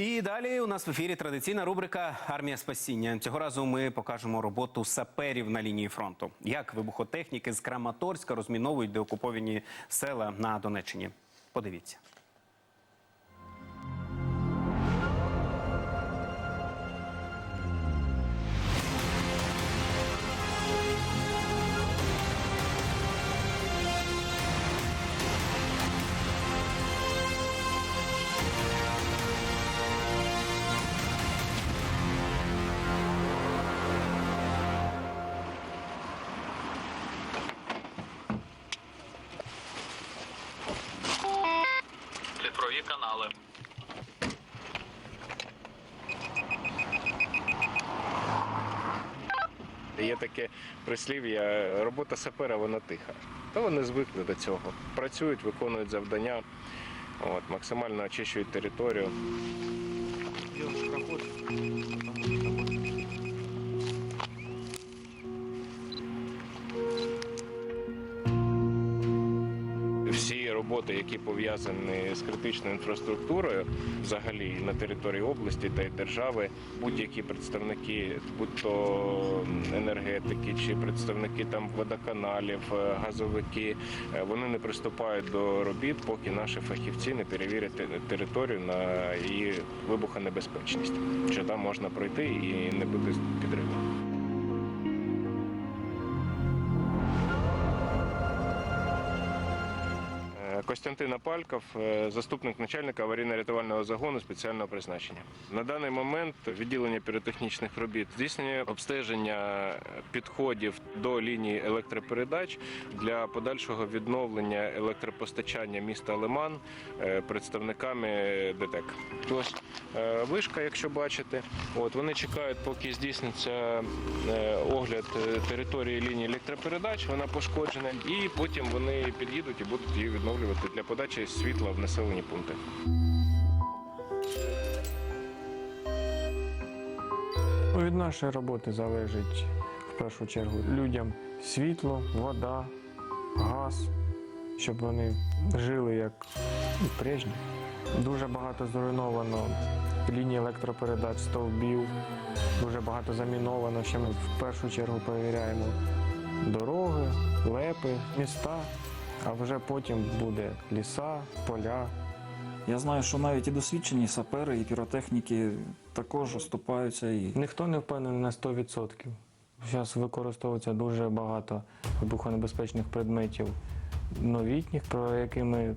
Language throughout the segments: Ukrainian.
І далі у нас в ефірі традиційна рубрика Армія спасіння. Цього разу ми покажемо роботу саперів на лінії фронту. Як вибухотехніки з Краматорська розміновують деокуповані села на Донеччині. Подивіться. Таке прислів'я, робота сапера вона тиха. Та вони звикли до цього. Працюють, виконують завдання, от, максимально очищують територію. Всі роботи, які пов'язані з критичною інфраструктурою, взагалі на території області та й держави, будь-які представники, будь-то енергетики чи представники там водоканалів, е, газовики, е, вони не приступають до робіт, поки наші фахівці не перевірять територію на її вибухонебезпечність, що там можна пройти і не бути підриву. Костянтин Апальков, е, заступник начальника аварійно-рятувального загону спеціального призначення. На даний момент відділення піротехнічних робіт здійснює обстеження підходів до лінії електропередач для подальшого відновлення електропостачання міста Лиман е, представниками ДТЕК. Ось е, вишка, якщо бачите, от вони чекають, поки здійсниться огляд території лінії електропередач. Вона пошкоджена, і потім вони під'їдуть і будуть її відновлювати для подачі світла в населені пункти. Ну, Від нашої роботи залежить в першу чергу людям світло, вода, газ, щоб вони жили як прежні. Дуже багато зруйновано ліній електропередач, стовбів, дуже багато заміновано. Ще ми в першу чергу перевіряємо дороги, лепи, міста, а вже потім буде ліса, поля, Я знаю, що навіть і досвідчені сапери, і піротехніки також оступаються і Ніхто не впевнений на 100%. Зараз використовується дуже багато вибухонебезпечних предметів новітніх, про які ми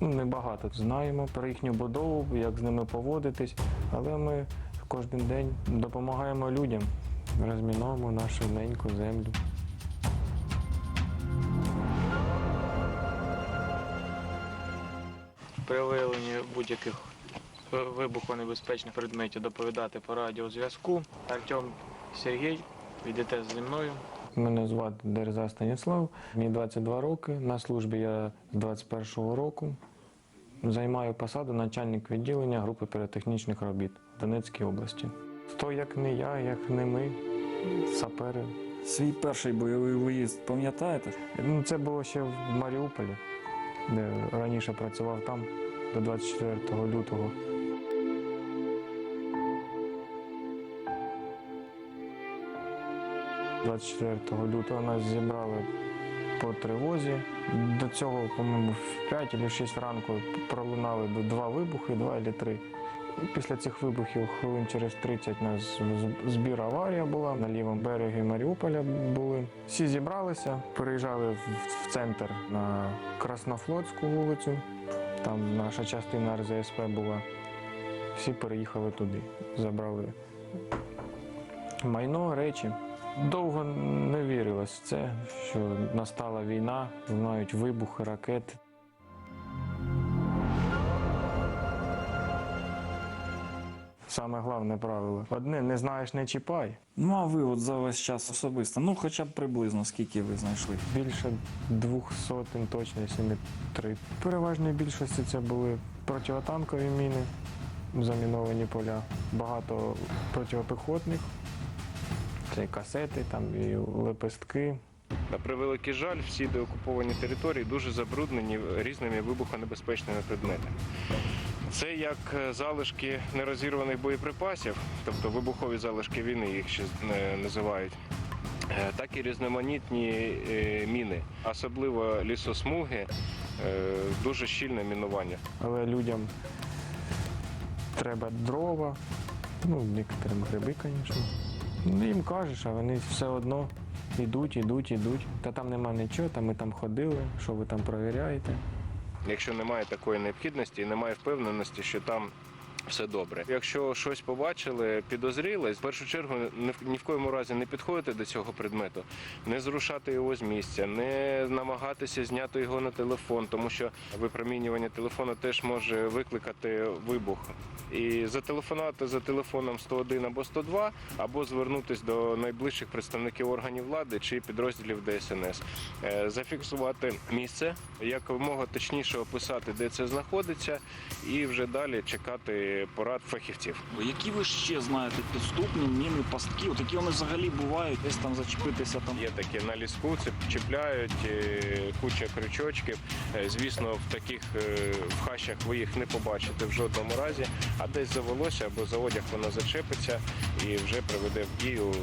ну, небагато знаємо, про їхню будову, як з ними поводитись, але ми кожен день допомагаємо людям, розміновуємо нашу неньку землю. При виявленні будь-яких вибухонебезпечних предметів доповідати по радіозв'язку. Артем Сергій, йдете зі мною. Мене звати Дерза Станіслав, мені 22 роки. На службі я з 21-го року. Займаю посаду начальник відділення групи піротехнічних робіт в Донецькій області. Хто як не я, як не ми, сапери. свій перший бойовий виїзд пам'ятаєте? Ну, це було ще в Маріуполі, де раніше працював там до 24 лютого. – 24 лютого нас зібрали по тривозі. До цього, по-моєму, в 5 чи 6 ранку пролунали два вибухи, два або три. Після цих вибухів хвилин через 30 нас збір аварія була на лівому берегі Маріуполя були. Всі зібралися, переїжджали в, центр на Краснофлотську вулицю. Там наша частина РЗСП була. Всі переїхали туди, забрали майно, речі. Довго не вірилось в це, що настала війна, знають вибухи, ракети. Саме головне правило. Одне не знаєш, не чіпай. Ну а ви от за весь час особисто, ну хоча б приблизно скільки ви знайшли. Більше двох сотень точно, якщо не три. В більшості це були протитанкові міни, заміновані поля, багато протипіхотних, це і касети, там і лепестки. На превеликий жаль, всі деокуповані території дуже забруднені різними вибухонебезпечними предметами. Це як е, залишки нерозірваних боєприпасів, тобто вибухові залишки війни, їх ще е, називають. Е, Так і різноманітні міни, особливо лісосмуги, дуже щільне мінування. Але людям треба дрова, ну, некоторим гриби, звісно. Ну, їм кажеш, а вони все одно йдуть, йдуть, йдуть. Та там нема нічого, та ми там ходили, що ви там перевіряєте. Якщо немає такої необхідності і немає впевненості, що там все добре. Якщо щось побачили, підозріли, в першу чергу ні в- коєму разі не підходити до цього предмету, не зрушати його з місця, не намагатися зняти його на телефон, тому що випромінювання телефону теж може викликати вибух. І зателефонувати за телефоном 101 або 102, або звернутися до найближчих представників органів влади чи підрозділів ДСНС, Е, зафіксувати місце, якомога точніше описати, де це знаходиться, і вже далі чекати порад фахівців. Які ви ще знаєте підступні міни, пастки? От які вони взагалі бувають, десь там зачепитися там. Є такі на ліску, це чіпляють е, куча крючочків. Е, Звісно, в таких е, в хащах ви їх не побачите в жодному разі, а десь за волосся або за одяг вона зачепиться і вже приведе в дію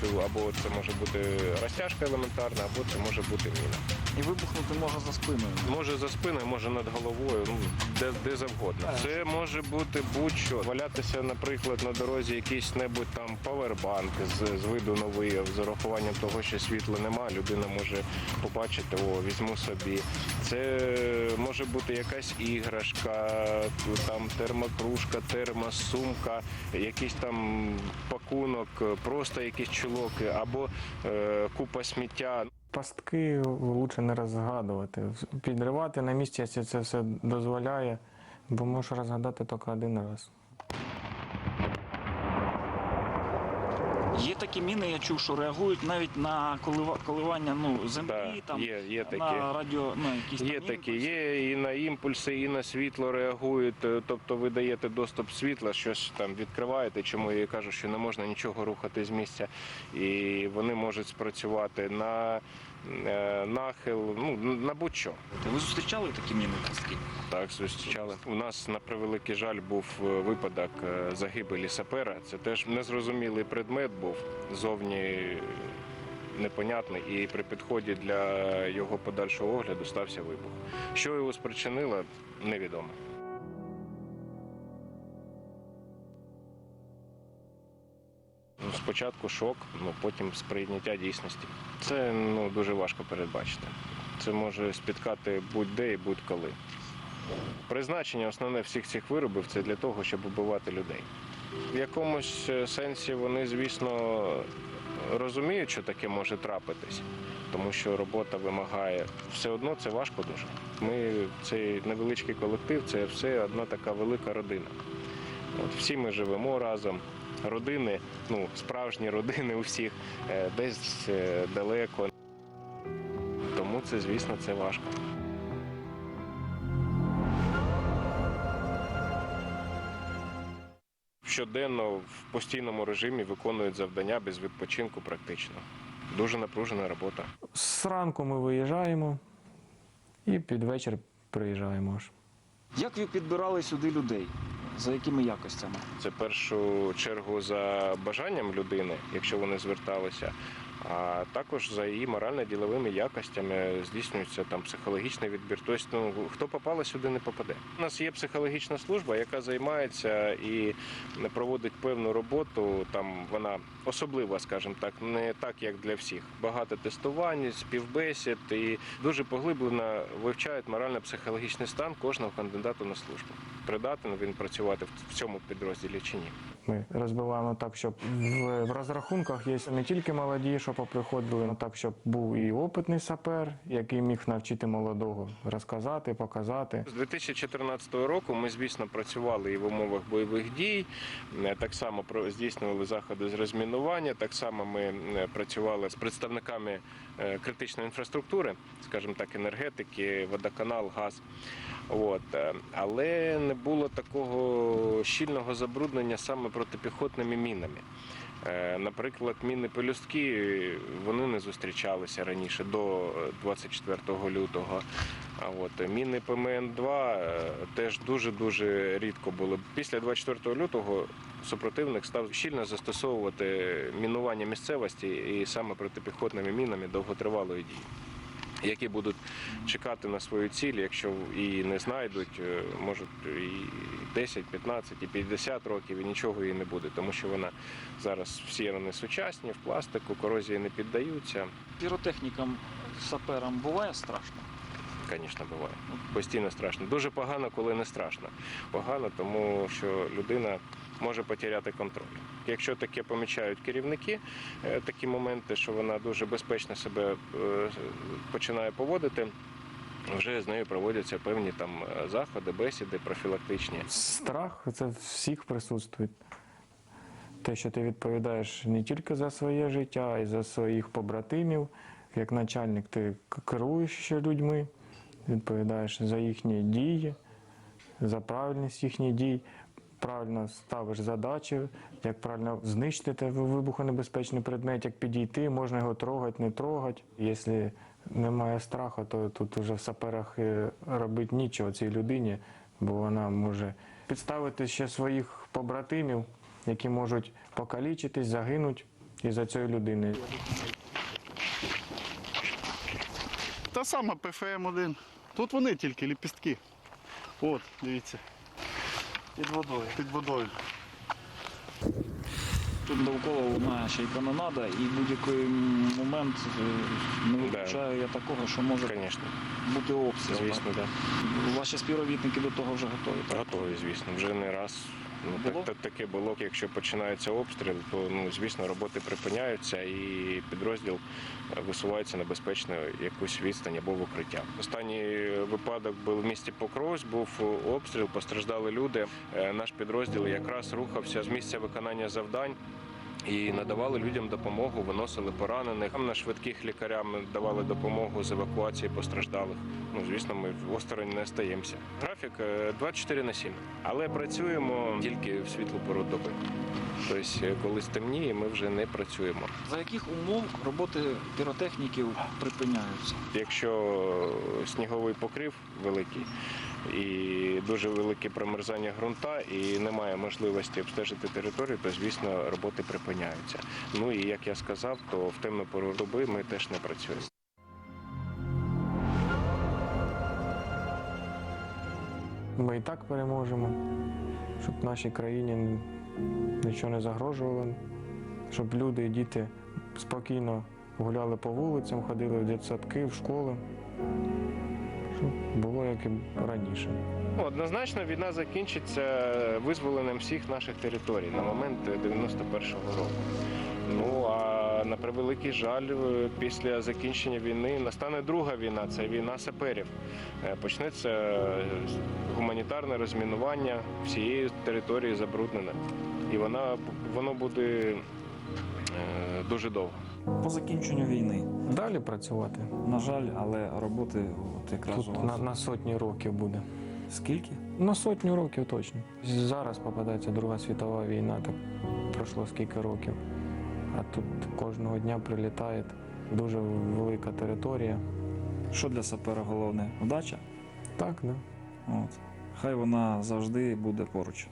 цю або це може бути розтяжка елементарна, або це може бути міна. І вибухнути може за спиною. Може за спиною, може над головою, ну де, де завгодно. Це може бути будь-що. Валятися, наприклад, на дорозі якийсь небудь там павербанк з, з виду новий, з урахуванням того, що світла нема, людина може побачити, о, візьму собі. Це може бути якась іграшка, там термокружка, термосумка, якийсь там пакунок, просто якісь чулоки або е, купа сміття. Пастки краще не розгадувати. Підривати на місці, якщо це все дозволяє, бо можеш розгадати тільки один раз. Є такі міни, я чув, що реагують навіть на колива- коливання ну, землі, да, там, є, є такі. на радіо, ну, якісь Є там такі, імпульси. є і на імпульси, і на світло реагують. е, Тобто ви даєте доступ світла, щось там відкриваєте, чому я кажу, що не можна нічого рухати з місця, і вони можуть спрацювати на нахил, ну на будь-що. Ви зустрічали такі міни? Так, зустрічали. У нас на превеликий жаль був е, випадок е, загибелі сапера. Це теж незрозумілий предмет був зовні непонятний, і при підході для його подальшого огляду стався вибух. Що його спричинило, невідомо. Спочатку шок, ну потім сприйняття дійсності. Це ну дуже важко передбачити. Це може спіткати будь-де і будь-коли. Призначення основне всіх цих виробів це для того, щоб вбивати людей. В якомусь е, сенсі вони, звісно, розуміють, що таке може трапитись, тому що робота вимагає все одно це важко дуже. Ми цей невеличкий колектив, це все одна така велика родина. От всі ми живемо разом. Родини, ну справжні родини у всіх е, десь е, далеко. Тому це, звісно, це важко. Щоденно в постійному режимі виконують завдання без відпочинку практично. Дуже напружена робота. Зранку ми виїжджаємо і під вечір приїжджаємо аж. Як ви підбирали сюди людей? За якими якостями? Це в першу чергу за бажанням людини, якщо вони зверталися, а також за її морально-діловими якостями здійснюється там психологічний відбір. Тобто, ну, хто попало сюди, не попаде. У нас є психологічна служба, яка займається і проводить певну роботу. Там вона особлива, скажімо так, не так, як для всіх. Багато тестувань, співбесід і дуже поглиблено вивчають морально-психологічний стан кожного кандидата на службу. Придатен він працювати в цьому підрозділі чи ні. Ми розбиваємо так, щоб в, в розрахунках є не тільки молоді, що поприходили, але так, щоб був і опитний сапер, який міг навчити молодого розказати, показати. З 2014 року ми, звісно, працювали і в умовах бойових дій. Е, Так само здійснювали заходи з розмінування. Так само ми е, працювали з представниками критичної інфраструктури, скажімо так, енергетики, водоканал, газ. От. е, Але не було такого щільного забруднення саме протипіхотними мінами. Е, Наприклад, міни пелюстки вони не зустрічалися раніше до е, 24 лютого. А от міни ПМН-2 е, теж дуже дуже рідко були. Після 24 лютого супротивник став щільно застосовувати мінування місцевості і саме протипіхотними мінами довготривалої дії. Які будуть чекати на свою ціль, якщо і не знайдуть, е, можуть і 10, 15, і 50 років, і нічого їй не буде, тому що вона зараз всі вони сучасні, в пластику, корозії не піддаються. Піротехнікам, саперам буває страшно. Звісно, буває. Постійно страшно. Дуже погано, коли не страшно. Погано, тому що людина може потеряти контроль. Якщо таке помічають керівники, е, такі моменти, що вона дуже безпечно себе е, починає поводити. Вже з нею проводяться певні там е, заходи, бесіди профілактичні. Страх це всіх присутствує. Те, що ти відповідаєш не тільки за своє життя, а й за своїх побратимів. Як начальник ти керуєш ще людьми, відповідаєш за їхні дії, за правильність їхніх дій, правильно ставиш задачі, як правильно знищити вибухонебезпечний предмет, як підійти, можна його трогати, не трогати. Якщо немає страху, то тут вже в саперах робити нічого цій людині, бо вона може підставити ще своїх побратимів, які можуть покалічитись, загинути із-за цієї людини. Та сама ПФМ-1. Тут вони тільки ліпістки. От, дивіться, Під водою. під водою. Тут довкола лунає ще й канонада, і будь-який момент е, не Да. виключаю я такого, що може Конечно. бути обстріл. звісно, так. Ваші співробітники до того вже готові. так? Готові, звісно, вже не раз. Ну, Було? так, так, таке було. Якщо починається обстріл, то ну, звісно роботи припиняються і підрозділ е, висувається на безпечну якусь відстань або в укриття. Останній випадок був в місті Покровськ, був обстріл, постраждали люди. Е, Наш підрозділ якраз рухався з місця виконання завдань. І надавали людям допомогу, виносили поранених. Там на швидких лікарям давали допомогу з евакуації постраждалих. Ну, звісно, ми осторонь не стаємося. Графік е, 24 на 7. Але працюємо тільки в світлу пору доби. Тобто, е, коли стемніє, ми вже не працюємо. За яких умов роботи піротехніків припиняються? Якщо сніговий покрив великий і дуже велике промерзання ґрунта, і немає можливості обстежити територію, то звісно роботи припиняються. Ну і як я сказав, то в темну пору доби ми теж не працюємо. Ми і так переможемо, щоб нашій країні нічого не загрожувало, щоб люди і діти спокійно гуляли по вулицям, ходили в дитсадки, в школи. Було як і раніше. Однозначно війна закінчиться визволенням всіх наших територій на момент 91-го року. Ну а на превеликий жаль, е, після закінчення війни настане друга війна це війна саперів. Е, Почнеться е, гуманітарне розмінування всієї території забруднене. І вона воно буде дуже довго. По закінченню війни. Далі працювати. На жаль, але роботи от якраз у Тут вас. на, на сотні років буде. Скільки? На сотню років точно. Зараз попадається Друга світова війна, так пройшло скільки років. А тут кожного дня прилітає дуже велика територія. Що для сапера головне? Удача? Так, да. От. Хай вона завжди буде поруч.